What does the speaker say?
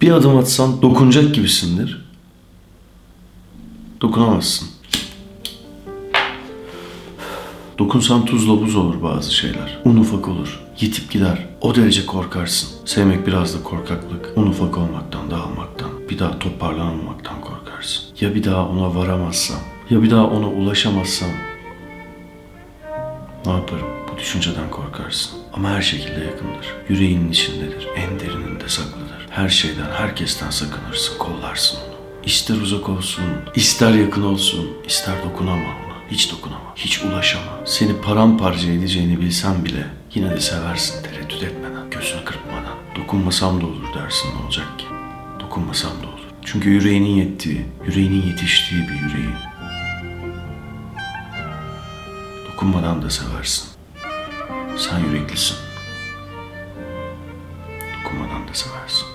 Bir adım atsan dokunacak gibisindir. Dokunamazsın. Dokunsan tuzla buz olur bazı şeyler. Un ufak olur. Yitip gider. O derece korkarsın. Sevmek biraz da korkaklık. Un ufak olmaktan, dağılmaktan, bir daha toparlanamamaktan korkarsın. Ya bir daha ona varamazsam, ya bir daha ona ulaşamazsam ne yaparım? Bu düşünceden korkarsın. Ama her şekilde yakındır. Yüreğinin içindedir. Her şeyden, herkesten sakınırsın, kollarsın onu. İster uzak olsun, ister yakın olsun, ister dokunama ona. Hiç dokunama, hiç ulaşama. Seni paramparça edeceğini bilsen bile yine de seversin tereddüt etmeden, gözünü kırpmadan. Dokunmasam da olur dersin ne olacak ki? Dokunmasam da olur. Çünkü yüreğinin yettiği, yüreğinin yetiştiği bir yüreği. Dokunmadan da seversin. Sen yüreklisin. Dokunmadan da seversin.